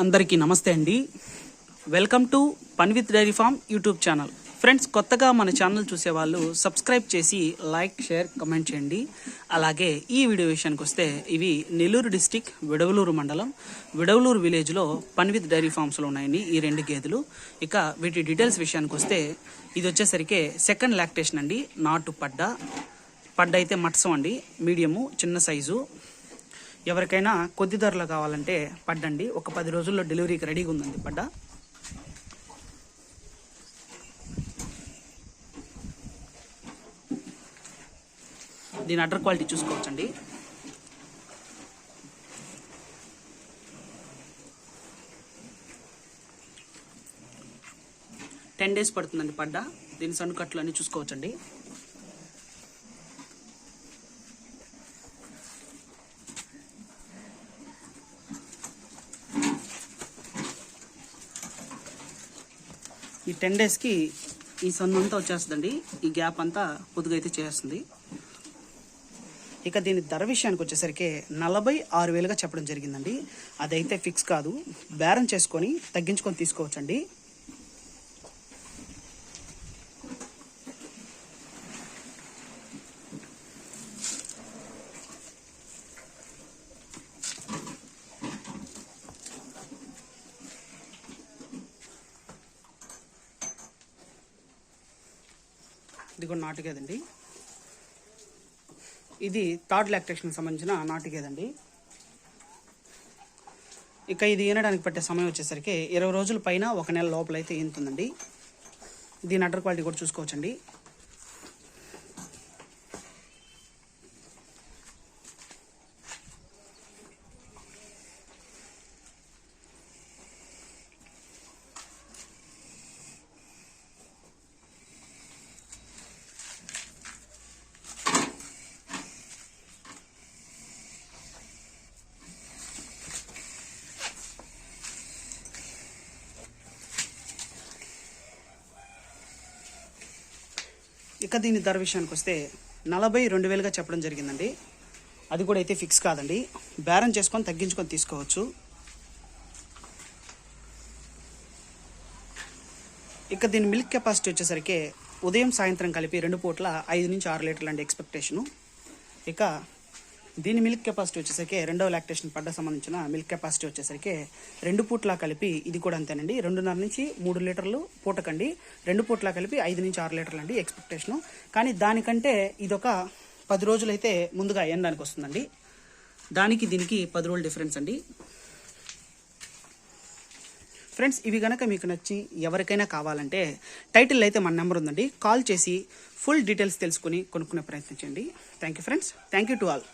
అందరికీ నమస్తే అండి. Welcome to Panvith dairy farm YouTube channel friends కొత్తగా మన ఛానల్ చూసే వాళ్ళు సబ్స్క్రైబ్ చేసి లైక్ షేర్ కమెంట్ చేయండి. అలాగే ఈ వీడియో విషయానికి వస్తే ఇవి నెల్లూరు డిస్టిక్ విడవలూరు మండలం. విడవలూరు విలేజ్లో పన్విత్ డైరీ ఫార్మ్స్లో ఉన్నాయండి ఈ రెండు గేదెలు. ఇక వీటి డీటెయిల్స్ విషయానికి వస్తే ఇది వచ్చేసరికి సెకండ్ లాక్టేషన్ అండి. నాటు పడ్డ. పడ్డ అయితే మట్సం అండి. మీడియము చిన్న సైజు ఎవరికైనా కొద్ది ధరలో కావాలంటే పడ్డండి. ఒక పది రోజుల్లో డెలివరీకి రెడీగా ఉందండి పడ్డ. దీని అడ్డర్ క్వాలిటీ చూసుకోవచ్చండి. టెన్ డేస్ పడుతుందండి పడ్డ. దీని సన్ను కట్లు అన్ని చూసుకోవచ్చండి. ఈ టెన్ డేస్కి ఈ సన్ అంతా వచ్చేస్తుందండి. ఈ గ్యాప్ అంతా పొదుగు అయితే చేస్తుంది. ఇక దీని ధర విషయానికి వచ్చేసరికి నలభై ఆరు వేలుగా చెప్పడం జరిగిందండి. అదైతే ఫిక్స్ కాదు. బేరం చేసుకొని తగ్గించుకొని తీసుకోవచ్చండి. ఇది కూడా నాటుగేదండి. ఇది థర్డ్ లాక్టేషన్కి సంబంధించిన నాటుగేదండి. ఇక ఇది ఈనడానికి పట్టే సమయం వచ్చేసరికి ఇరవై రోజుల పైన ఒక నెల లోపల అయితే ఈనుతుందండి. దీని అటర్ క్వాలిటీ కూడా చూసుకోవచ్చండి. ఇక దీని ధర విషయానికి వస్తే నలభై రెండు వేలుగా చెప్పడం జరిగిందండి. అది కూడా అయితే ఫిక్స్ కాదండి. బేరం చేసుకొని తగ్గించుకొని తీసుకోవచ్చు. ఇక దీని మిల్క్ కెపాసిటీ వచ్చేసరికి ఉదయం సాయంత్రం కలిపి రెండు పూట్ల ఐదు నుంచి ఆరు లీటర్లు అండి ఎక్స్పెక్టేషను. ఇక దీని మిల్క్ కెపాసిటీ వచ్చేసరికి రెండవ లాక్టేషన్ పడ్డ సంబంధించిన మిల్క్ కెపాసిటీ వచ్చేసరికి రెండు పూట్లా కలిపి ఇది కూడా అంతేనండి రెండున్నర నుంచి మూడు లీటర్లు పూటకండి రెండు పూట్లా కలిపి ఐదు నుంచి ఆరు లీటర్లు అండి ఎక్స్పెక్టేషను కానీ దానికంటే ఇదొక పది రోజులైతే ముందుగా ఎండడానికి వస్తుందండి. దానికి దీనికి పది రోజులు డిఫరెన్స్ అండి. ఫ్రెండ్స్ ఇవి కనుక మీకు నచ్చి ఎవరికైనా కావాలంటే టైటిల్ అయితే మన నెంబర్ ఉందండి. కాల్ చేసి ఫుల్ డీటెయిల్స్ తెలుసుకుని కొనుక్కునే ప్రయత్నించండి. Thank you friends thank you to all